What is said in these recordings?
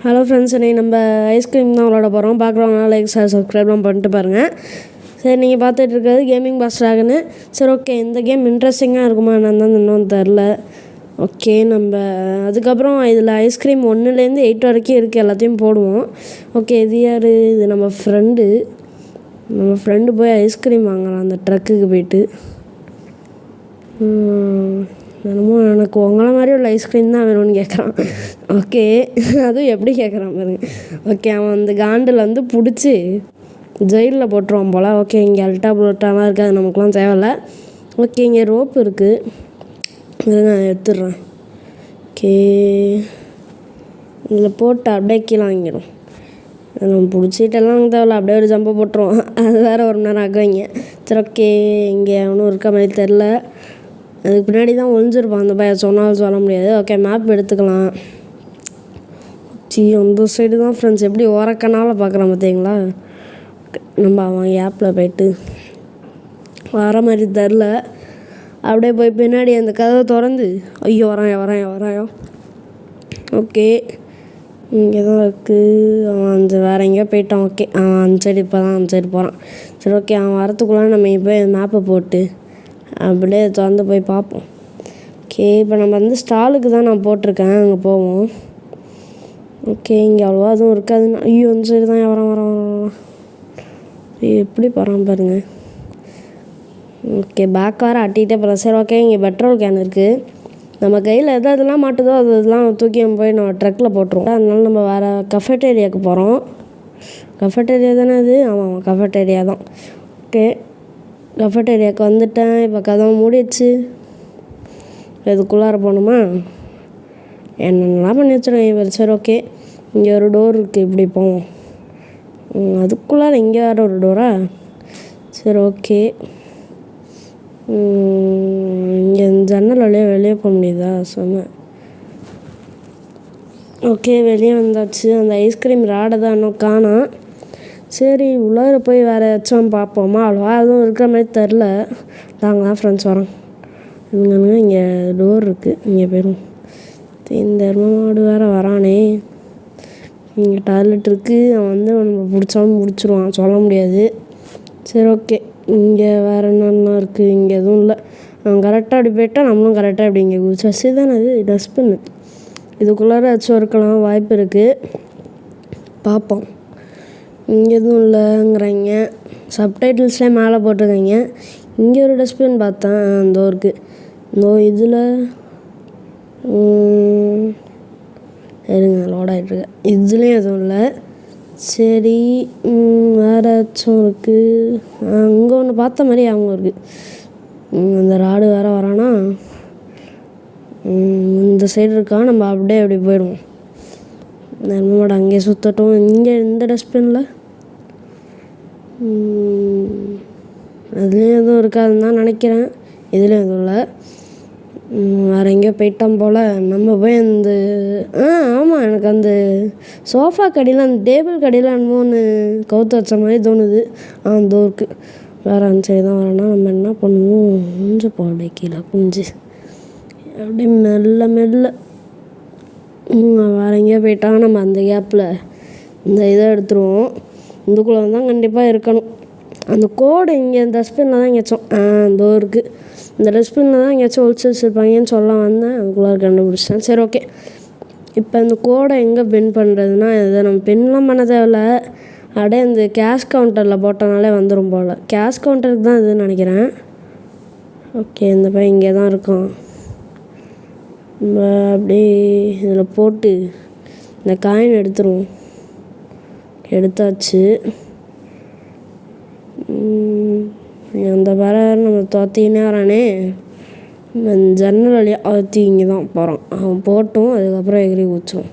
Hello friends இன்னைக்கு நம்ம ice cream தான் விளாட போகிறோம் பார்க்குறவங்க லைக் சார் சப்ஸ்கிரைப்லாம் பண்ணிட்டு பாருங்கள் சரி நீங்கள் பார்த்துட்டு இருக்கிறது கேமிங் பாஸ் சரி ஓகே இந்த கேம் இன்ட்ரெஸ்டிங்காக இருக்குமா என்னன்னு தான் இன்னும் தெரில ஓகே நம்ம அதுக்கப்புறம் இதில் ஐஸ்கிரீம் ஒன்றுலேருந்து எயிட் வரைக்கும் இருக்குது எல்லாத்தையும் போடுவோம். ஓகே இது யார்? இது நம்ம ஃப்ரெண்டு நம்ம ஃப்ரெண்டு போய் ஐஸ்கிரீம் வாங்கலாம் அந்த ட்ரக்குக்கு போயிட்டு. என்னமோ எனக்கு உங்களை மாதிரி உள்ள ஐஸ்கிரீம் தான் வேணும்னு கேட்குறான் ஓகே அதுவும் எப்படி கேட்குறான் பாருங்க ஓகே அவன் அந்த காண்டில் வந்து பிடிச்சி ஜெயிலில் போட்டுருவான் போல். ஓகே இங்கே அல்ட்டா புலட்டாலாம் இருக்காது நமக்குலாம் தேவையில்ல. ஓகே இங்கே ரோப் இருக்குது இருங்க நான் எடுத்துடுறேன். ஓகே இதில் போட்டு அப்படியே கீழே வாங்கிடும் நம்ம பிடிச்சிட்டெல்லாம் தேவையில்ல அப்படியே ஒரு ஜம்பை போட்டுருவோம் அது வேறு ஒரு மணி நேரம் ஆக்குவீங்க சரி ஓகே இங்கே ஒன்றும் இருக்க மாதிரி தெரில அதுக்கு பின்னாடி தான் ஒளிஞ்சிருப்பான். அந்த பையன் சொன்னாலும் சொல்ல முடியாது. ஓகே மேப் எடுத்துக்கலாம். சி அந்த சைடு தான் ஃப்ரெண்ட்ஸ் எப்படி ஓரக்கனால் பார்க்குறான் பார்த்தீங்களா நம்ம அவன் ஆப்பில் போயிட்டு வர மாதிரி தெரில அப்படியே போய் பின்னாடி அந்த கதவை திறந்து ஐயோ வரான் வரான் வராயோ ஓகே இங்கே தான் இருக்குது அவன் அந்த வேறு எங்கேயோ போயிட்டான். ஓகே அவன் அந்த சைடு இப்போ தான் அந்த சைடு போகிறான் சரி ஓகே அவன் வரத்துக்குள்ளே நம்ம இப்போ மேப்பை போட்டு அப்படியே திறந்து போய் பார்ப்போம். ஓகே இப்போ நம்ம வந்து ஸ்டாலுக்கு தான் நான் போட்டிருக்கேன். அங்கே போவோம். ஓகே இங்கே அவ்வளோவா எதுவும் இருக்காதுன்னு ஐயோ அந்த சைடு தான். வரோம் வரோம் வரான் எப்படி போகிறான் பாருங்க. ஓகே பேக் வர அட்டிகிட்டே போகிறேன் சரி ஓகே இங்கே பெட்ரோல் கேன் இருக்குது நம்ம கையில் எது இதெல்லாம் மாட்டுதோ அது இதெல்லாம் தூக்கி நம்ம போய் நம்ம ட்ரக்கில் போட்டுருவோம். அதனால நம்ம வேறு கஃபட்டேரியாவுக்கு போகிறோம் கஃபட்டேரியா தானே அது? ஆமாம் ஆமாம் கஃபெட்டேரியா தான். ஓகே கஃபெட்டேரியாவுக்கு வந்துட்டேன். இப்போ கதவை மூடிடுச்சு. இதுக்குள்ளார போகணுமா? என்னென்னலாம் பண்ணி வச்சுருக்கேன். சரி ஓகே. இங்கே ஒரு டோர் இருக்குது இப்படி போவோம். அதுக்குள்ளார இங்கே வேறு ஒரு டோரா சரி ஓகே. இங்கே ஜன்னல் வழியாக வெளியே போக முடியுதா? சொன்னேன். ஓகே வெளியே வந்தாச்சு. அந்த ஐஸ்கிரீம் ராடை தான் இன்னும் காணோம். சரி உள்ளார போய் வேறு ஏதாச்சும் பார்ப்போமா? அவ்வளோவா எதுவும் இருக்கிற மாதிரி தெரில நாங்கள் தான் ஃப்ரெண்ட்ஸ் வரோம். இவங்க இங்கே டோர் இருக்குது இங்கே போயிடும் இந்த மாடு வேறு வரானே. இங்கே டாய்லெட் இருக்குது அவன் வந்து நம்ம பிடிச்சாலும் பிடிச்சிருவான். சொல்ல முடியாது. சரி ஓகே இங்கே வேறு என்னென்ன இருக்குது இங்கே எதுவும் இல்லை. அவன் கரெக்டாக அப்படி போயிட்டா நம்மளும் கரெக்டாக இப்படி இங்கே குதிச்சு தானே அது? டஸ்ட்பின்னு இதுக்குள்ளார ஏதாச்சும் இருக்கலாம். வாய்ப்பு இருக்குது பார்ப்போம். எதுவும் இல்லைங்கிறாங்க. சப்டைட்டில்ஸ்லேயே மேலே போட்டிருக்கீங்க. இங்கே ஒரு டஸ்ட்பின் பார்த்தேன் அந்த இருக்குது இந்த இதில் இருங்க லோட் ஆகிட்டுருக்கு இதுலேயும் எதுவும் இல்லை. சரி வேறாச்சும் ஏதாச்சும் இருக்குது அங்கே ஒன்று பார்த்த மாதிரி அவங்க இருக்குது அந்த ராடு வேறு வரானா? இந்த சைடு இருக்கா? நம்ம அப்படியே அப்படி போயிடுவோம். நம்மளோட அங்கேயே சுற்றட்டும் இங்கே இந்த டஸ்ட்பினில் அதுலேயும் எதுவும் இருக்காதுன்னு தான் நினைக்கிறேன். இதுலேயும் எதுவும் இல்லை. வேறு எங்கேயோ போயிட்டான் போல். நம்ம போய் அந்த ஆ ஆமாம் எனக்கு அந்த சோஃபா கடையில் அந்த டேபிள் கடையில் என்னமோ ஒன்று கவுத்து வச்ச மாதிரி தோணுது. ஆ தோருக்கு வேறு அந்த சைடு தான் வரேன்னா நம்ம என்ன பண்ணுவோம்? குஞ்சு போட கீழே குஞ்சு அப்படியே மெல்ல மெல்ல. வேற எங்கேயோ போயிட்டான் நம்ம அந்த கேப்பில் இந்த இதை எடுத்துருவோம். இதுக்குள்ளே தான் கண்டிப்பாக இருக்கணும். அந்த கோடு இங்கே டஸ்ட்பினில் தான் எங்கேயாச்சும் ஆ இந்த இருக்குது இந்த டஸ்ட்பினில் தான் எங்கேயாச்சும் ஒழிச்சு வச்சுருப்பாங்கன்னு சொல்ல வந்தேன். அதுக்குள்ளார கண்டுபிடிச்சிட்டேன். சரி ஓகே இப்போ இந்த கோடை எங்கே பின் பண்ணுறதுனா இதை நம்ம பின்லாம் பண்ண தேவையில்ல. அப்படியே அந்த கேஷ் கவுண்டரில் போட்டனாலே வந்துடும் போல். கேஷ் கவுண்டருக்கு தான் இதுன்னு நினைக்கிறேன். ஓகே இந்த பையன் இங்கே தான் இருக்கான் அப்படியே இதில் போட்டு இந்த காயின் எடுத்துருவோம். எடுத்தாச்சு. அந்த வர நம்ம தோத்தினே வரானே. இந்த ஜன்னல் வழியாக அழுத்தி இங்கே தான் போகிறான் அவன் போட்டோம் அதுக்கப்புறம் எகிரி குதிச்சோம்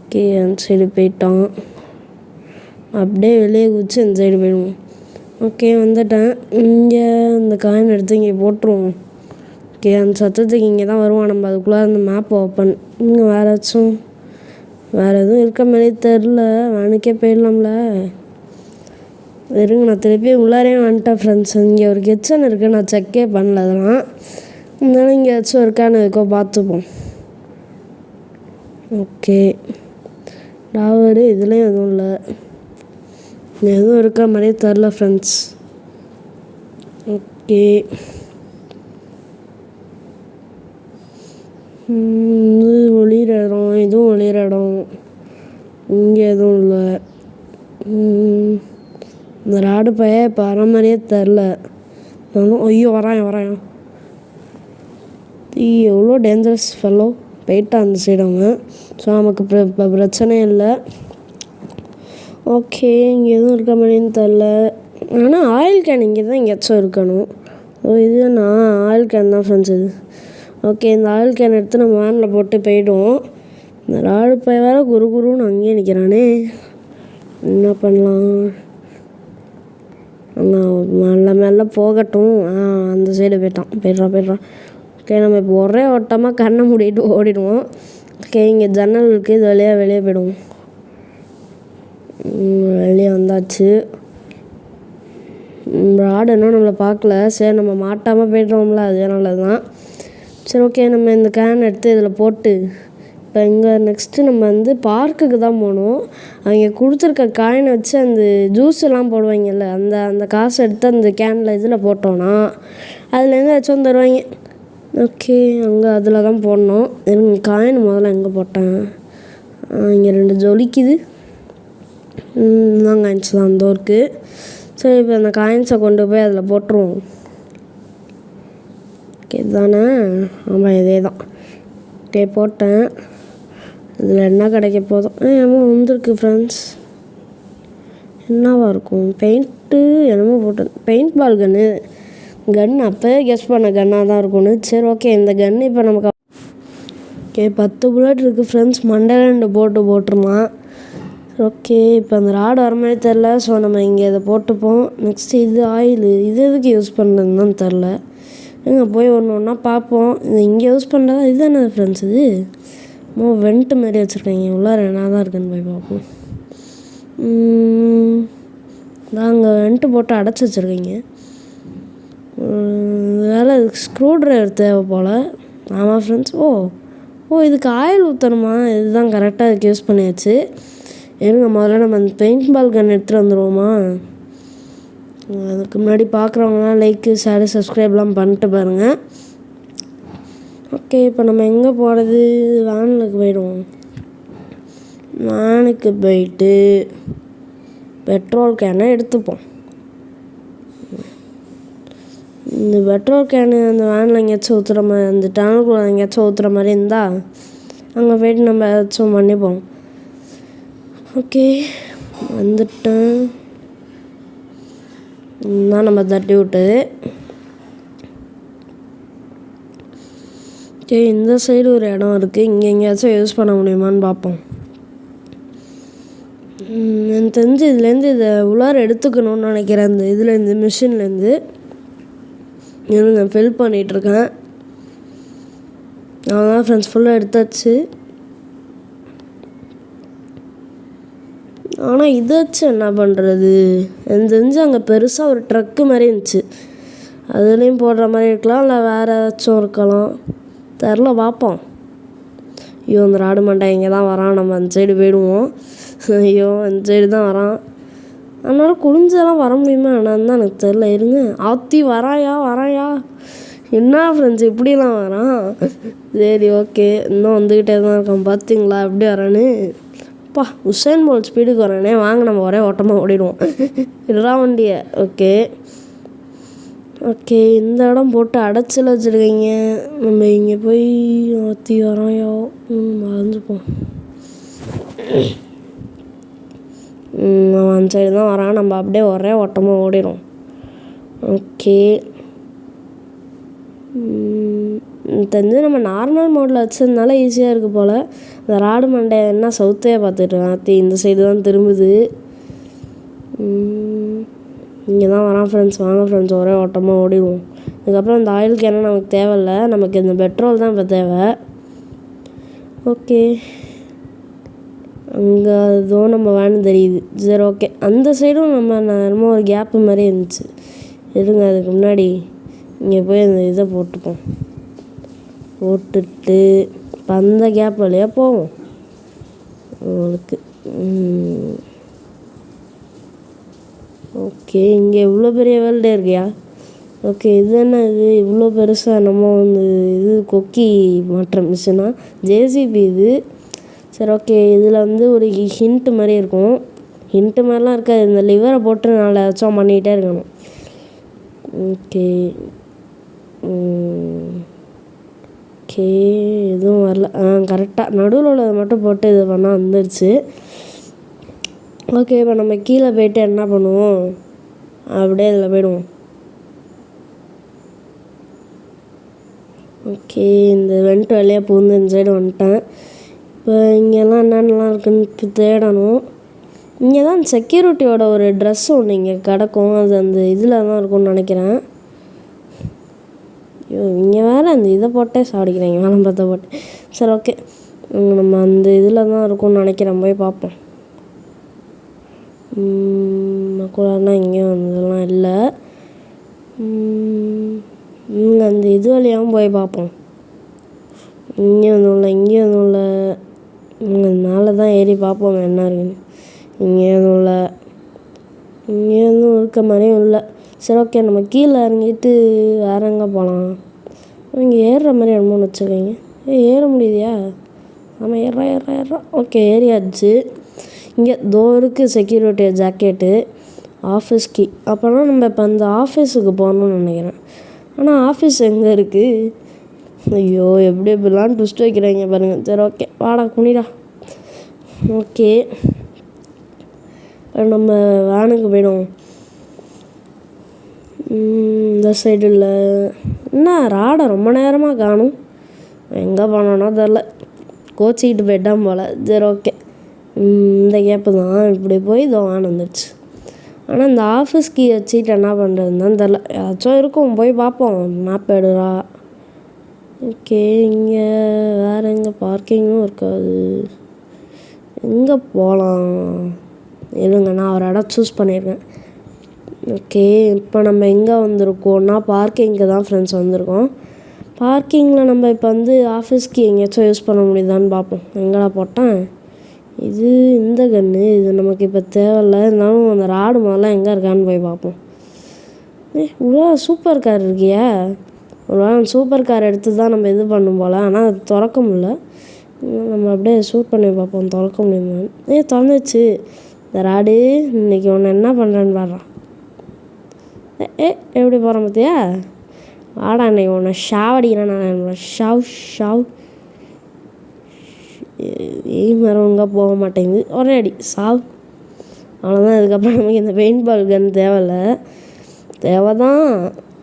ஓகே அந்த சைடு போயிட்டான். அப்படியே வெளியே குதிச்சு அந்த சைடு போயிடுவோம். ஓகே வந்துட்டேன். இங்கே அந்த காயின் எடுத்து இங்கே போட்டுருவோம். ஓகே அந்த சத்தத்துக்கு இங்கே தான் வருவான். நம்ம அதுக்குள்ளே அந்த மேப் ஓப்பன் இங்கே வேறு ஏதாச்சும் வேறு எதுவும் இருக்க மாதிரி தெரில வேனுக்கே போயிடலாம்ல. இருங்க நான் திருப்பி உள்ளாரே வந்துட்டேன் ஃப்ரெண்ட்ஸ் இங்கே ஒரு கிச்சன் இருக்குது நான் செக்கே பண்ணல அதெல்லாம். இருந்தாலும் இங்கே ஏதாச்சும் இருக்கான்னு இருக்கோ பார்த்துப்போம். ஓகே. டாவரு இதுலேயும் எதுவும் இல்லை. எதுவும் இருக்கிற மாதிரியே தெரில ஃப்ரெண்ட்ஸ் ஓகே. இது ஒளிர இடம் இதுவும் ஒளிகிற இடம். இங்கே எதுவும் இல்லை. இந்த ராடு பைய இப்போ வர மாதிரியே தெரில. நானும் ஐயோ வரான் வரான். தீ எவ்வளோ டேஞ்சரஸ் ஃபெல்லோ போயிட்டான் அந்த சைடு அவன். ஸோ நமக்கு பிர- இப்போ பிரச்சனை இல்லை. ஓகே இங்கே எதுவும் இருக்க மாதிரின்னு தெரில. ஆனால் ஆயில் கேன் இங்கே தான் எங்கேயாச்சும் இருக்கணும். ஓ இது நான் ஆயில் கேன் தான் ஃப்ரெண்ட்ஸ் இது. ஓகே இந்த ஆயில் கேன் எடுத்து நம்ம வேனில் போட்டு போயிடுவோம். இந்த ராடு பைய வேற குரு குருன்னு அங்கேயே நிற்கிறானே என்ன பண்ணலாம்? ஆனால் மெல்ல மெல்ல போகட்டும். ஆ அந்த சைடு போயிட்டான். போயிடுறான் போயிடுறான். ஓகே நம்ம இப்போ ஒரே ஓட்டமாக கண்ணை மூடிட்டு ஓடிடுவோம். ஓகே இங்கே ஜன்னல் இருக்குது இது வழியாக வெளியே போயிடுவோம். வெளியே வந்தாச்சு. ராடு இன்னும் நம்மளை பார்க்கல. சரி நம்ம மாட்டாமல் போய்ட்றோம்ல நல்லது தான் சரி ஓகே நம்ம இந்த கேன் எடுத்து இதில் போட்டு இப்போ இங்கே நெக்ஸ்ட்டு நம்ம வந்து பார்க்குக்கு தான் போகணும். அவங்க கொடுத்துருக்க காயினை வச்சு அந்த ஜூஸ் எல்லாம் போடுவாங்கல்ல அந்த அந்த காசை எடுத்து அந்த கேனில் இதில் போட்டோன்னா அதுலேருந்து ஏதாச்சும் தருவாங்க. ஓகே அங்கே அதில் தான் போடணும். இருங்க காயின் முதல்ல எங்கே போட்டேன்? இங்கே ரெண்டு ஜொலிக்குது. தான் காயின்ஸ் தான் அந்த இருக்குது சரி இப்போ அந்த காயின்ஸை கொண்டு போய் அதில் போட்டுருவோம். ஓகே ஆமாம் இதே தான் டே போட்டேன். இதில் என்ன கிடைக்க போதும் என்னமோ வந்திருக்கு ஃப்ரெண்ட்ஸ் என்னவா இருக்கும்? பெயிண்ட்டு என்னமோ போட்டேன் பெயிண்ட் பால் கன்று கன் அப்போயே கெஸ் பண்ண கன்னாக தான் இருக்கும்னு. சரி ஓகே இந்த கன் இப்போ நமக்கு ஓகே பத்து புல்லட் இருக்குது ஃப்ரெண்ட்ஸ் மண்டையில் ரெண்டு போட்டு போட்டுருலாம் ஓகே இப்போ அந்த ராடு வர மாதிரி தெரில ஸோ நம்ம இங்கே இதை போட்டுப்போம். நெக்ஸ்ட்டு இது ஆயில் இது எதுக்கு யூஸ் பண்ணுறதுன்னு தான் தெரில எங்க போய் ஒன்று ஒன்றா பார்ப்போம் இது இங்கே யூஸ் பண்ணுறதா இது ஃப்ரெண்ட்ஸ் இது? மோ வெண்ட்டு மாதிரி வச்சுருக்காங்க. உள்ளார என்ன தான் இருக்குன்னு போய் பார்ப்போம் அங்கே வெண்ட்டு போட்டு அடைச்சி வச்சுருக்கீங்க. வேலை ஸ்க்ரூ ட்ரைவர் தேவை போல். ஆமாம் ஃப்ரெண்ட்ஸ் ஓ ஓ இதுக்கு ஆயில் ஊற்றணுமா இதுதான் கரெக்டாக இதுக்கு யூஸ் பண்ணியாச்சு. இருங்க முதல்ல நம்ம அந்த பெயிண்ட் பால் கன் எடுத்துகிட்டு வந்துடுவோமா அதுக்கு முன்னாடி பார்க்குறவங்களாம் லைக்கு ஷேரு சப்ஸ்கிரைப்லாம் பண்ணிட்டு பாருங்கள் ஓகே இப்போ நம்ம எங்கே போகிறது வேனுக்கு போயிடுவோம். வேனுக்கு போயிட்டு பெட்ரோல் கேனை எடுத்துப்போம். இந்த பெட்ரோல் கேனு அந்த வேனில் எங்கேயாச்சும் ஊற்றுற மாதிரி அந்த டேனுக்குள்ளே எங்கேயாச்சும் ஊற்றுற மாதிரி இருந்தால் அங்கே போயிட்டு நம்ம ஏதாச்சும் பண்ணிப்போம். ஓகே வந்துட்டேன். தான் நம்ம தட்டி விட்டது சரி இந்த சைடு ஒரு இடம் இருக்குது இங்கே எங்கேயாச்சும் யூஸ் பண்ண முடியுமான்னு பார்ப்போம். எனக்கு தெரிஞ்சு இதுலேருந்து இதை உலார் எடுத்துக்கணும்னு நினைக்கிறேன். இந்த இதுலேருந்து மிஷின்லேருந்து இருங்க ஃபில் பண்ணிகிட்ருக்கேன் அவ்வளோதான் ஃப்ரெண்ட்ஸ் ஃபுல்லாக எடுத்தாச்சு. ஆனால் இதை வச்சு என்ன பண்ணுறது எனக்கு தெரிஞ்சு அங்கே பெருசாக ஒரு ட்ரக்கு மாதிரி இருந்துச்சு. அதுலேயும் போடுற மாதிரி இருக்கலாம் இல்லை வேறு ஏதாச்சும் இருக்கலாம். தெரில பார்ப்போம் ஐயோ அந்த ராடு மண்டை இங்கே தான் வரான். நம்ம அந்த சைடு போயிடுவோம். ஐயோ அந்த சைடு தான் வரான். அதனால் குளிஞ்செல்லாம் வர முடியுமா என்னன்னு தான் எனக்கு தெரில இருங்க. ஆத்தி வராயா வராயா? என்ன ஃப்ரெண்ட்ஸ் இப்படிலாம் வரான்? சரி ஓகே இன்னும் வந்துக்கிட்டே தான் இருக்கான் பார்த்தீங்களா எப்படி வரான்னு? அப்பா உசேன் போல் ஸ்பீடுக்கு வரானே வாங்க நம்ம ஒரே ஓட்டமாக ஓடிடுவோம். இல்லா வண்டியை. ஓகே ஓகே இந்த இடம் போட்டு அடைச்சல் வச்சுருக்கீங்க. நம்ம இங்கே போய் ஆற்றி வரோம் யோ மறந்துப்போம். அவன் அந்த சைடு தான் வரான். நம்ம அப்படியே ஒரே ஓட்டமாக ஓடிடும் ஓகே ம், எனக்கு தெரிஞ்சு நம்ம நார்மல் மோடில் வச்சதுனால ஈஸியாக இருக்குது போல். இந்த ராடு மண்டை என்ன சவுத்தையே பார்த்துட்டு அத்தி இந்த சைடு தான் திரும்புது. இங்கே தான் வரான் ஃப்ரெண்ட்ஸ் வாங்க ஃப்ரெண்ட்ஸ் ஒரே ஓட்டமாக ஓடிடுவோம். இதுக்கப்புறம் இந்த ஆயில் கேனே நமக்கு தேவையில்ல? நமக்கு இந்த பெட்ரோல் தான் இப்போ தேவை. ஓகே அங்கே ஏதோ நம்ம வேன் தெரியுது. சரி ஓகே அந்த சைடும் நம்ம ந- ஒரு கேப்பு மாதிரி இருந்துச்சு. இருங்க அதுக்கு முன்னாடி இங்கே போய் அந்த இதை போட்டுப்போம். போட்டுட்டு இப்போ அந்த கேப் வழியாக போவோம் உங்களுக்கு ஓகே இங்கே இவ்வளோ பெரிய வேல்டே இருக்கியா? ஓகே இது என்ன இது? இவ்வளோ பெருசாக நம்ம வந்து இது கொக்கி மாற்ற மிஷினா ஜேசிபி இது. சரி ஓகே இதில் வந்து ஒரு ஹிண்ட்டு மாதிரி இருக்கும். ஹிண்ட்டு மாதிரிலாம் இருக்காது. இந்த லிவரை போட்டு நாலு ஏதாச்சும் பண்ணிக்கிட்டே இருக்கணும். ஓகே ஓகே எதுவும் வரல. ஆ கரெக்டாக நடுவில் உள்ளதை மட்டும் போட்டு இது பண்ணால் வந்துடுச்சு ஓகே இப்போ நம்ம கீழே போயிட்டு என்ன பண்ணுவோம்? அப்படியே இதில் போயிடுவோம். ஓகே இந்த வெண்ட் வழியாக பூந்து இந்த சைடு வந்துட்டேன். இப்போ இங்கெல்லாம் என்னென்னலாம் இருக்குன்னு இப்போ தேடணும். இங்கே தான் செக்யூரிட்டியோட ஒரு ட்ரெஸ் ஒன்று இங்கே கிடக்கும். அது அந்த இதில் தான் இருக்கும்னு நினைக்கிறேன். ஐயோ இங்கே வேறு அந்த இதை போட்டே வேலை விளம்பரத்தை போட்டு. சரி ஓகே நம்ம அந்த இதில் தான் இருக்கும்னு நினைக்கிறேன் போய் பார்ப்போம். கூடனா இங்கேயும் வந்ததெல்லாம் இல்லை. இங்கே அந்த இது வழியாகவும் போய் பார்ப்போம். இங்கேயும் எதுவும் இல்லை இங்கேயும் எதுவும் இல்லை இங்கே மேலே தான் ஏறி பார்ப்போம் என்ன இருக்குன்னு. இங்கே எதுவும் இல்லை இங்கே எதுவும் இருக்க மாதிரியும் இல்லை. சரி ஓகே நம்ம கீழே இறங்கிட்டு வேற எங்கே போகலாம் இங்கே ஏறுற மாதிரி என்னமோ வச்சுக்கோங்க. ஏ ஏற முடியுதியா? ஆமாம் ஏறா ஏறா ஏறா. ஓகே ஏறியாச்சு இங்கே தோ இருக்குது செக்யூரிட்டி ஜாக்கெட்டு ஆஃபீஸ் கீ அப்போனா நம்ம இப்போ அந்த ஆஃபீஸுக்கு போகணும்னு நினைக்கிறேன். ஆனால் ஆஃபீஸ் எங்கே இருக்குது ஐயோ எப்படி எப்படிலாம் ட்விஸ்ட் வைக்கிறாங்க பாருங்கள் சரி ஓகே வாடா குனிடா. ஓகே இப்போ நம்ம வேனுக்கு போயிடுவோம். இந்த சைடு இல்லை என்ன ராடை ரொம்ப நேரமாக காணும். எங்கே போனோன்னா தெரில. கோச்சிக்கிட்டு போயிட்டான் போல். சரி ஓகே இந்த கேப்பு தான். இப்படி போய் இதோ வேன் வந்துடுச்சு ஆனால் இந்த ஆஃபீஸ் கீ வச்சுட்டு என்ன பண்ணுறதுன்னு தெரில. ஏதாச்சும் இருக்கும் போய் பார்ப்போம். மேப் எடுறா. ஓகே இங்கே வேறு எங்கே பார்க்கிங்கும் இருக்காது. எங்கே போகலாம் இருங்க நான் ஒரு இடம் சூஸ் பண்ணியிருக்கேன். ஓகே இப்போ நம்ம எங்கே வந்திருக்கோம்னா பார்க்கிங்க்கு தான் ஃப்ரெண்ட்ஸ் வந்திருக்கோம். பார்க்கிங்கில் நம்ம இப்போ வந்து ஆஃபீஸ்க்கு எங்கேயாச்சும் யூஸ் பண்ண முடியுதான்னு பார்ப்போம். எங்கடா போட்டேன்? இது இந்த கன்று இது நமக்கு இப்போ தேவையில்ல. இருந்தாலும் அந்த ராடு முதல்ல எங்கே இருக்கான்னு போய் பார்ப்போம். ஏ இவ்வளோ சூப்பர் கார் இருக்கியா. ஒரு வேளை சூப்பர் கார் எடுத்து தான் நம்ம இது பண்ணும் போல். ஆனால் அது திறக்க முடியல. நம்ம அப்படியே ஷூட் பண்ணி பார்ப்போம். திறக்க முடியுமான்னு. ஏ திறந்துச்சு. இந்த ராடு இன்றைக்கி ஒன்று என்ன பண்ணுறேன்னு பாடுறான். ஏ எப்படி போகிறேன் பார்த்தியா? அன்னைக்கு இன்னைக்கு ஷாவ் ஷாவடிக்கிறேன் நான் ஷாவ் ஷாவ். எய்ம் வேறு ஒழுங்காக போக மாட்டேங்குது. ஒரே அடி சாவ் அவ்வளோதான் இதுக்கப்புறம் நமக்கு இந்த பெயிண்ட் பால் கன் தேவையில்ல. தேவை தான்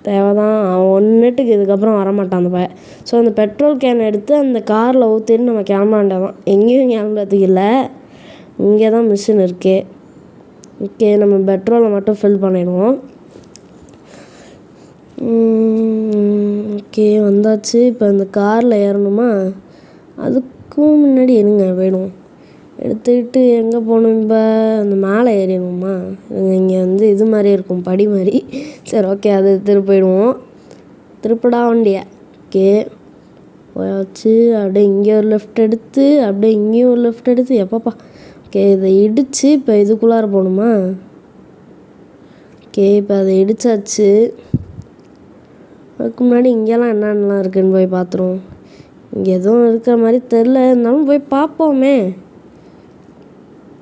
தேவை தான் அவன் ஒன்றுட்டுக்கு இதுக்கப்புறம் வரமாட்டான் அந்த பையன். ஸோ அந்த பெட்ரோல் கேன் எடுத்து அந்த காரில் ஊற்றின்னு நம்ம கிளம்ப எங்கேயும் கிளம்புறதுக்கு இல்லை. இங்கே தான் மிஷின் இருக்கே. ஓகே நம்ம பெட்ரோலை மட்டும் ஃபில் பண்ணிடுவோம். ஓகே வந்தாச்சு. இப்போ அந்த காரில் ஏறணுமா? அதுக்கும் முன்னாடி இருங்க வேணும். எடுத்துக்கிட்டு எங்கே போகணும் இப்போ? அந்த மேலே ஏறிடணுமா? இங்கே வந்து இது மாதிரி இருக்கும் படி மாதிரி. சரி ஓகே அது திரு போயிடுவோம் திருப்படா வண்டிய. ஓகே. போயாச்சு அப்படியே இங்கே ஒரு லெஃப்ட் எடுத்து அப்படியே இங்கேயும் ஒரு லெஃப்ட் எடுத்து எப்பப்பா? ஓகே இதை இடித்து இப்போ இதுக்குள்ளார போகணுமா? ஓகே இப்போ அதை இடித்தாச்சு அதுக்கு முன்னாடி இங்கெல்லாம் என்னென்னலாம் இருக்குதுன்னு போய் பார்த்துருவோம். இங்கே எதுவும் இருக்கிற மாதிரி தெரில இருந்தாலும் போய் பார்ப்போமே.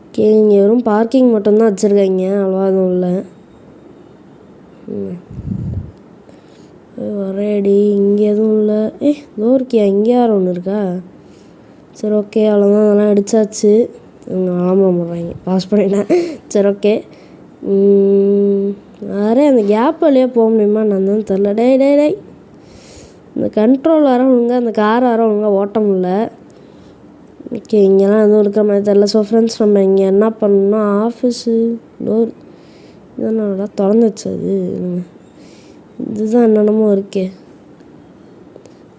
ஓகே இங்கே வெறும் பார்க்கிங் மட்டும்தான் வச்சுருக்காங்க. அவ்வளோவா எதுவும் இல்லை. ஒரேடி. இங்கே எதுவும் இல்லை. ஏ இதோ இருக்கியா? இங்கே யாரும் ஒன்று இருக்கா? சரி ஓகே அவ்வளோதான் அதெல்லாம் அடித்தாச்சு இவங்க ஆளாம போடுறாங்க பாஸ் பண்ணிட்டேன். சரி ஓகே வேறே அந்த கேப் வழியாக போக முடியுமா? நான் தான் தெரில டேய் டே டேய். இந்த கண்ட்ரோல் வர ஒழுங்காக அந்த கார் வர ஒழுங்காக ஓட்ட முடில ஓகே இங்கெல்லாம் எதுவும் இருக்கிற மாதிரி தெரில ஸோ ஃப்ரெண்ட்ஸ் நம்ம இங்கே என்ன பண்ணணும்னா ஆஃபீஸு டோர் இதென்னடா திறந்து வச்சது? இதுதான் என்னென்னமோ இருக்கே.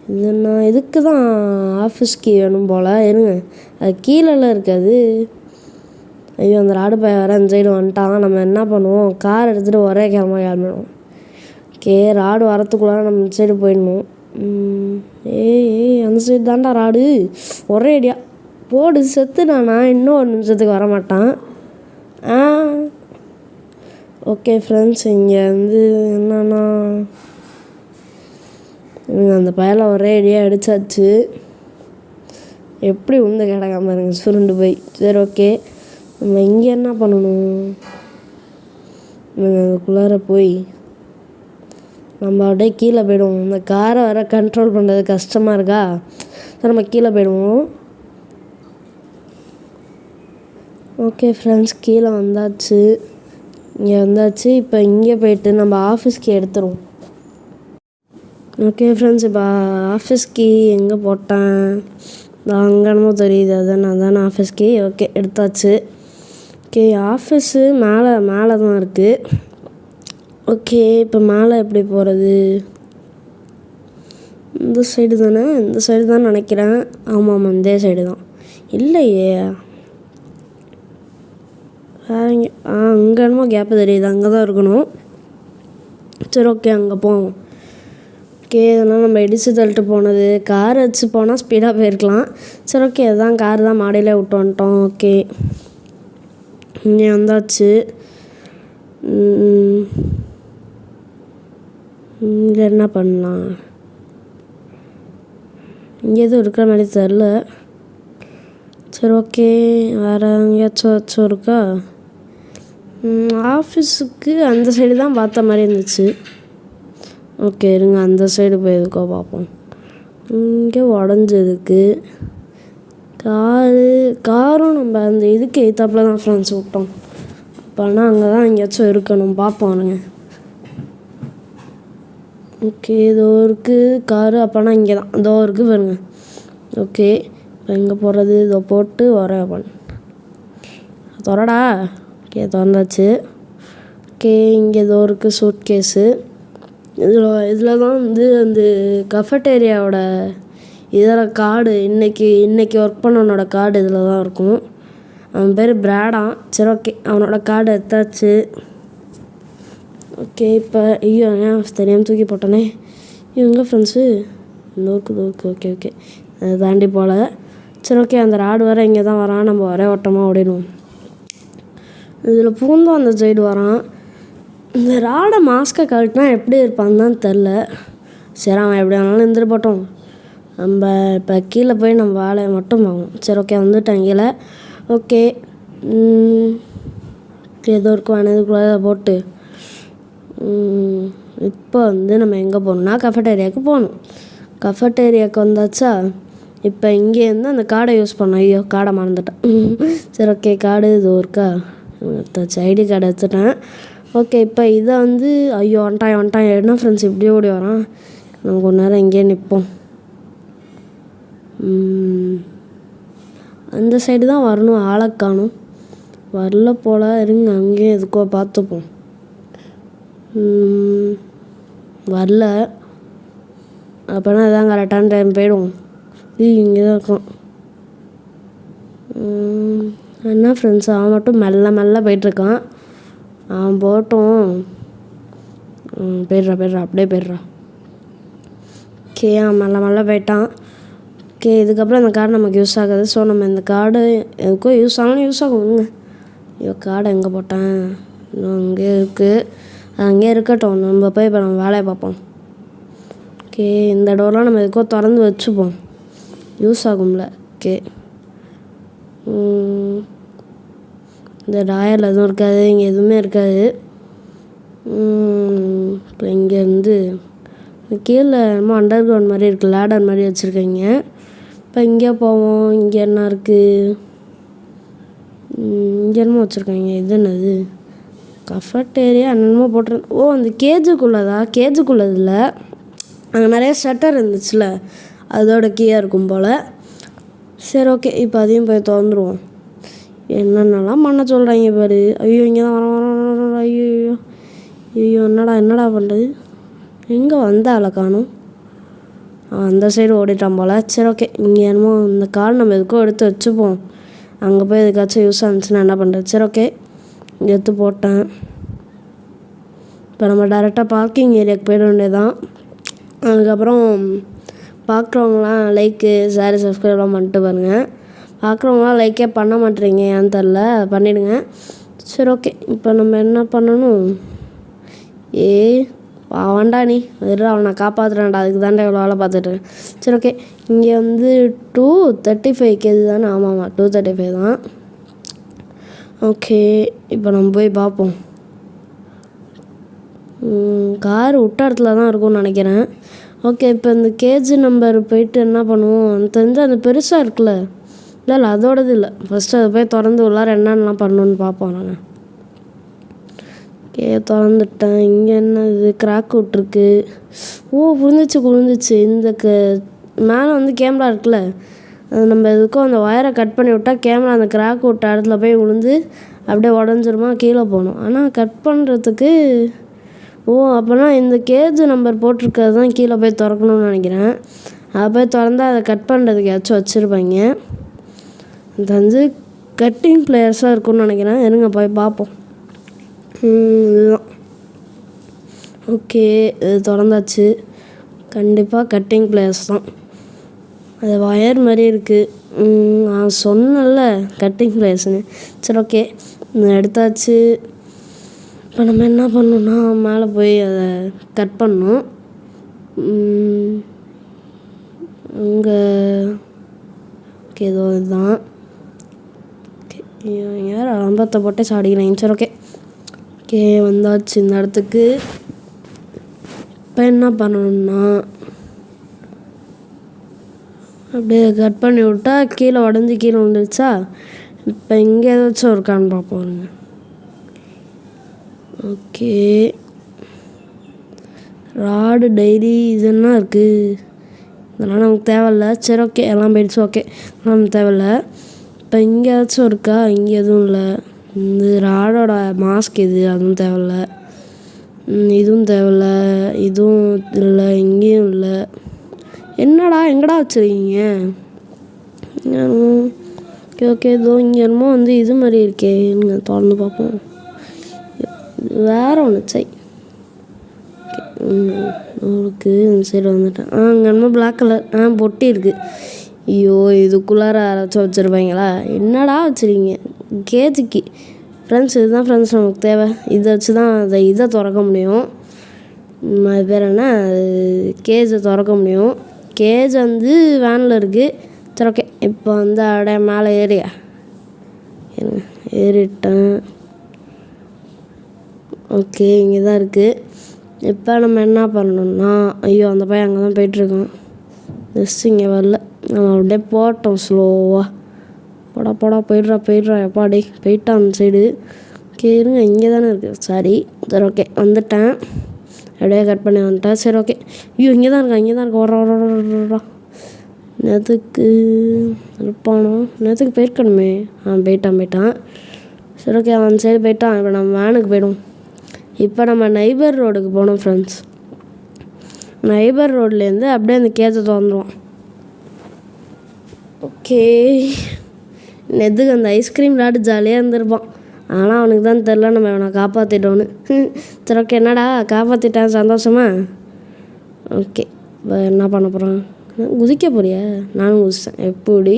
இது என்ன இதுக்கு தான் ஆஃபீஸ் கீ வேணும் போல். இருங்க. அது கீழெல்லாம் இருக்காது. ஐயோ அந்த ராடு பையன் வேறு அந்த சைடு வந்துட்டான். நம்ம என்ன பண்ணுவோம்? கார் எடுத்துகிட்டு ஒரே கிளம்ப கிளம்பிடுவோம் ஓகே ராடு வரத்துக்குள்ளார நம்ம இந்த சைடு போயிடணும். ஏய் ஏய் அந்த சைடு தான்டா ராடு. ஒரே ஐடியா போடு செத்துனானா இன்னும் ஒரு நிமிஷத்துக்கு வரமாட்டான். ஆ. ஓகே ஃப்ரெண்ட்ஸ் இங்கே வந்து என்னன்னா இவங்க அந்த பயலை ஒரே அடியாக அடிச்சாச்சு. எப்படி உந்து கிடக்காம இருங்க சுருண்டு போய். சரி ஓகே நம்ம இங்கே என்ன பண்ணணும்? இவங்க அதுக்குள்ளார போய் நம்ம அப்படியே கீழே போயிடுவோம். இந்த காரை வர கண்ட்ரோல் பண்ணுறது கஷ்டமாக இருக்கா? ஸோ நம்ம கீழே போயிடுவோம். ஓகே ஃப்ரெண்ட்ஸ் கீழே வந்தாச்சு. இங்கே வந்தாச்சு. இப்போ இங்கே போயிட்டு நம்ம ஆஃபீஸ்க்கு எடுத்துருவோம். ஓகே ஃப்ரெண்ட்ஸ் இப்போ ஆஃபீஸ்க்கு எங்கே போட்டேன்? அங்கனமோ தெரியுது. அதான் அதானே ஆஃபீஸ்க்கு ஓகே எடுத்தாச்சு. ஓகே ஆஃபீஸு மேலே மேலே தான் இருக்குது ஓகே இப்போ மேலே எப்படி போகிறது இந்த சைடு தானே? இந்த சைடு தான் நினைக்கிறேன். ஆமாம் ஆமாம் இந்த சைடு தான். இல்லையே. வேற எங்கே ஆ அங்கே என்னமோ கேப்பு தெரியுது. அங்கே தான் இருக்கணும். சரி ஓகே அங்கே போவோம். ஓகே இதெல்லாம் நம்ம இடிச்சு தள்ளிட்டு போனது. கார் வச்சு போனால் ஸ்பீடாக போயிருக்கலாம். சரி ஓகே அதான் கார் தான் மாடியிலே விட்டு வந்துட்டோம். ஓகே இங்கே வந்தாச்சு இங்கே என்ன பண்ணலாம்? இங்கே எதுவும் இருக்கிற மாதிரி தெரில சரி ஓகே வேறு எங்கேயாச்சும் ஏதாச்சும் இருக்கா? ஆஃபீஸுக்கு அந்த சைடு தான் பார்த்த மாதிரி இருந்துச்சு. ஓகே இருங்க அந்த சைடு போய் எதுக்கோ பார்ப்போம். இங்கே உடஞ்சதுக்கு காரு காரும் நம்ம அந்த இதுக்கு எய்த்தாப்புல தான் ஃப்ரெண்ட்ஸ் விட்டோம். அப்போனா அங்கே தான் எங்கேயாச்சும் இருக்கணும். பார்ப்போம் இருங்க ஓகே இதோ இருக்குது காரு அப்போனா இங்கே தான். இதோ இருக்குது பாருங்க. ஓகே இப்போ எங்கே போகிறது இதோ போட்டு வர பண்ண திறடா. ஓகே திறந்தாச்சு. ஓகே இங்கே ஏதோ இருக்குது சூட் கேஸு இதில் இதில் தான் வந்து அந்த கஃபட்டேரியாவோட இதில் கார்டு இன்னைக்கு இன்னைக்கு ஒர்க் பண்ணவனோட கார்டு இதில் தான் இருக்கும். அவன் பேர் பிராடான் சரி ஓகே அவனோட கார்டு எடுத்தாச்சு. ஓகே இப்போ ஐயோ ஏன் தெரியாமல் தூக்கி போட்டானே? இவங்க ஃப்ரெண்ட்ஸு நோக்கு நோக்கு ஓகே ஓகே அதை தாண்டி போகல சரி ஓகே அந்த ராடு வர இங்கே தான் வரான். நம்ம ஒரே ஓட்டமாக ஓடிடுவோம். இதில் பூந்தும் அந்த சைடு வரான். இந்த ராடை மாஸ்க்கை கழட்டினா எப்படி இருப்பான்னு தான் தெரில சரி அவன் எப்படி வேணாலும் இருந்துட்டு போட்டோம். நம்ம இப்போ கீழே போய் நம்ம வேலையை மட்டும் வாங்குவோம் சரி ஓகே வந்துட்டேன் கீழே. ஓகே ஏதோ இருக்கும் வேணதுக்குள்ளே போட்டு. இப்போ வந்து நம்ம எங்கே போகணும்னா கஃபட்டேரியாவுக்கு போகணும். கஃபட்டேரியாவுக்கு வந்தாச்சா இப்போ இங்கேருந்து அந்த கார்டை யூஸ் பண்ணோம் ஐயோ கார்டை மறந்துட்டேன். சரி ஓகே கார்டு இது இருக்கா? எடுத்தாச்சு ஐடி கார்டு எடுத்துட்டேன். ஓகே இப்போ இதை வந்து ஐயோ வந்துட்டான் வந்துட்டான். என்ன ஃப்ரெண்ட்ஸ் இப்படி ஓடி வரான்? நம்ம கொஞ்ச நேரம் இங்கேயே நிற்போம் அந்த சைடு தான் வரணும் ஆளை காணும். வரல போல இருங்க அங்கேயே எதுக்கோ பார்த்துப்போம். வரல. அப்போனா அதான் கரெக்டான டைம் போயிடும் இது இங்கே தான் இருக்கும். என்ன ஃப்ரெண்ட்ஸ் அவன் மட்டும் மெல்ல மெல்ல போயிட்டுருக்கான். அவன் போட்டும் போயிடுறா போயிடுறா அப்படியே போயிடுறா. ஓகே அவன் மெல்ல மெல்ல போயிட்டான். ஓகே இதுக்கப்புறம் இந்த கார்டு நமக்கு யூஸ் ஆகாது. ஸோ நம்ம இந்த கார்டு எதுக்கோ யூஸ் ஆகணும் யூஸ் ஆகும்ங்க ஐயோ கார்டை எங்கே போட்டேன்? இன்னும் அங்கே இருக்குது அது அங்கேயே இருக்கட்டும். நம்ம போய் இப்போ நம்ம வேலையை பார்ப்போம். ஓகே இந்த டோர்லாம் நம்ம எதுக்கோ திறந்து வச்சுப்போம். யூஸ் ஆகும்ல. ஓகே. இந்த டாயரில் எதுவும் இருக்காது. இங்கே எதுவுமே இருக்காது. இப்போ இங்கேருந்து கீழே என்னமோ அண்டர் கிரவுண்ட் மாதிரி இருக்குது லேடர் மாதிரி வச்சுருக்கீங்க. இப்போ இங்கே போவோம் இங்கே என்ன இருக்குது இங்கே என்னமோ வச்சுருக்காங்க இது என்னது? கஃபட்டேரியா என்னென்னமோ போட்டு ஓ அந்த கேஜுக்குள்ளதா? கேஜுக்குள்ளதில் அங்கே நிறைய ஷட்டர் இருந்துச்சுல அதோட கீயாக இருக்கும் போல். சரி ஓகே இப்போ அதையும் போய் திறந்துருவோம். என்னென்னலாம் பண்ண சொல்கிறாங்க பாரு. ஐயோ இங்கே தான் வரோம் வரோம் வரோம், ஐயோ ஐயோ. ஐயோ என்னடா என்னடா பண்ணுறது எங்கே வந்தால காணும்? அந்த சைடு ஓடிட்டான் போல். சரி ஓகே இங்கே என்னமோ இந்த கார் நம்ம எதுக்கோ எடுத்து வச்சுப்போம். அங்கே போய் எதுக்காச்சும் யூஸ் ஆனிச்சுன்னா என்ன பண்ணுறது சரி ஓகே எடுத்து போட்டேன். இப்போ நம்ம டேரெக்டாக பார்க்கிங் ஏரியாவுக்கு போயிட வேண்டியதான் அதுக்கப்புறம் பார்க்குறவங்களாம் லைக்கு சாரி சப்ஸ்கிரைப்லாம் பண்ணிட்டு பாருங்கள் பார்க்குறவங்களாம் லைக்கே பண்ண மாட்டேறீங்க ஏன்னு தெரில பண்ணிவிடுங்க சரி ஓகே இப்போ நம்ம என்ன பண்ணணும்? ஏ அவன்டா நீ. வெறும் அவனை காப்பாற்றுறான்டா அதுக்கு தாண்டா இவ்வளோ வேலை பார்த்துட்ருக்கேன் சரி ஓகே இங்கே வந்து டூ தேர்ட்டி ஃபைவ் கேஜி தானே? ஆமாம் ஆமாம் டூ தேர்ட்டி ஃபைவ் தான். ஓகே இப்போ நம்ம போய் பார்ப்போம். கார் விட்ட இடத்துல தான் இருக்கும்னு நினைக்கிறேன். ஓகே இப்போ இந்த கேஜி நம்பர் போயிட்டு என்ன பண்ணுவோம்? தெரிஞ்சு அந்த பெருசாக இருக்குல்ல. இல்லை இல்லை அதோடது இல்லை. ஃபஸ்ட்டு அதை போய் திறந்து உள்ளார என்னென்னலாம் பண்ணணுன்னு பார்ப்போம் நாங்கள் ஓகே திறந்துட்டேன். இங்கே என்ன இது கிராக் விட்ருக்கு ஓ புரிஞ்சிச்சு புரிஞ்சிச்சு. இந்த க மேலே வந்து கேமரா இருக்குல்ல? அது நம்ம எதுக்கும் அந்த ஒயரை கட் பண்ணி விட்டால் கேமரா அந்த கிராக் விட்ட இடத்துல போய் விழுந்து அப்படியே உடஞ்சிருமா? கீழே போகணும். ஆனால் கட் பண்ணுறதுக்கு ஓ அப்போனா இந்த கேஜ் நம்பர் போட்டிருக்கிறது தான் கீழே போய் திறக்கணும்னு நினைக்கிறேன். அதை போய் திறந்தா அதை கட் பண்ணுறதுக்கு ஏதாச்சும் வச்சுருப்பாங்க. அது வந்து கட்டிங் பிளேயர்ஸாக இருக்கும்னு நினைக்கிறேன். இருங்க போய் பார்ப்போம். இதுதான் ஓகே இது திறந்தாச்சு. கண்டிப்பாக கட்டிங் பிளேஸ் தான். அது ஒயர் மாதிரி இருக்குது நான் சொன்னேன்ல கட்டிங் பிளேஸ்னு சரி ஓகே. எடுத்தாச்சு. இப்போ நம்ம என்ன பண்ணணும்னா மேலே போய் அதை கட் பண்ணோம் இங்கே ஓகே ஏதோ இதுதான். ஓகே யார்? அம்பத்தை போட்டே சாடிக்கிறேன். சரி ஓகே. ஓகே வந்தாச்சு. இந்த இடத்துக்கு. இப்போ என்ன பண்ணணும்னா அப்படியே கட் பண்ணி விட்டா கீழே உடஞ்சி கீழே விழுந்துருச்சா? இப்போ இங்கே ஏதாச்சும் இருக்கான்னு பார்ப்போங்க ஓகே. ராடு டைரி இதெல்லாம் இருக்குது இதெல்லாம் நமக்கு தேவையில்ல. சரி ஓகே எல்லாம் போயிடுச்சு ஓகே இதெல்லாம் நமக்கு தேவையில்ல. இப்போ இங்கே ஏதாச்சும் இருக்கா? இங்கே எதுவும் இல்லை. இந்த ராடோட மாஸ்க் இது அதுவும் தேவையில்ல. இதுவும் தேவையில்ல. இதுவும் இல்லை இங்கேயும் இல்லை. என்னடா எங்கடா வச்சுருக்கீங்க? ஓகே ஓகே இதோ இங்கே என்னமோ வந்து இது மாதிரி இருக்கே. இருங்க திறந்து பார்ப்போம். வேறு வேற ஒன்று சை உங்களுக்கு இந்த சைடு வந்துட்டேன். ஆ அங்கே என்னமோ பிளாக் கலர் ஆ பொட்டி இருக்குது ஐயோ இதுக்குள்ளார யாராச்சும் வச்சுருப்பாங்களா? என்னடா வச்சுருக்கீங்க? கேஜிக்கு ஃப்ரெண்ட்ஸ் இதுதான் ஃப்ரெண்ட்ஸ் நமக்கு தேவை. இதை வச்சு தான் அதை இதை திறக்க முடியும். அது பேர் என்ன? கேஜை திறக்க முடியும். கேஜ் வந்து வேனில் இருக்குது சரி ஓகே இப்போ வந்து அப்படியே மேலே ஏறியா? ஏறிட்டேன். ஓகே இங்கே தான் இருக்குது இப்போ நம்ம என்ன பண்ணணும்னா ஐயோ அந்த பையன் அங்கே தான் போயிட்டுருக்கான் ஜஸ்ட் இங்கே வரல. நம்ம அப்படியே போட்டோம் ஸ்லோவாக போடா போடா போயிடுறா போயிடுறா எப்பா டே போயிட்டான் அந்த சைடு. ஓகே இருங்க இங்கே தானே இருக்குது சாரி சரி ஓகே வந்துட்டேன். அப்படியே கட் பண்ணி வந்துட்டேன். சரி ஓகே ஐயோ இங்கே தான் இருக்கா இங்கே தான் இருக்கா. வர வர வர நேற்றுக்கு இருப்பானோ நேற்றுக்கு போயிருக்கணுமே. ஆ போயிட்டான் போயிட்டான். சரி ஓகே அவன் சைடு போயிட்டான். இப்போ நம்ம வேனுக்கு போய்டும் இப்போ நம்ம நைபர் ரோடுக்கு போகணும் ஃப்ரெண்ட்ஸ் நைபர் ரோட்லேருந்து அப்படியே அந்த கேஜை திறந்துருவோம் ஓகே நெத்துக்கு அந்த ஐஸ்கிரீம் விளாட்டு ஜாலியாக இருந்திருப்பான். ஆனால் அவனுக்கு தான் தெரில நம்ம அவனை காப்பாற்றிட்டோன்னு சரி ஓகே என்னடா? காப்பாற்றிட்டான் சந்தோஷமா? ஓகே இப்போ என்ன பண்ண போகிறான் குதிக்க போறியா? நானும் குதிச்சேன் எப்படி?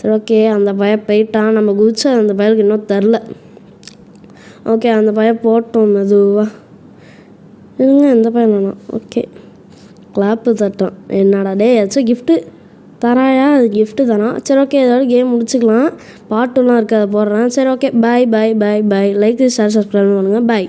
சரி ஓகே அந்த பையன் போயிட்டான். நம்ம குதிச்சா அந்த பயலுக்கு இன்னும் தெரில ஓகே அந்த பையன் போட்டோம் மெதுவாக இருங்க எந்த பையன் வேணாம். ஓகே கிளாப்பு தட்டான். என்னடா டே ஏதாச்சும் கிஃப்ட்டு தராயா அது கிஃப்ட்டு தானா? சரி ஓகே இதோட கேம் முடிச்சுக்கலாம். பாட்டுலாம் இருக்குது அதை போடுறேன். சரி okay bye bye bye bye like share subscribe பண்ணுங்கள் பாய்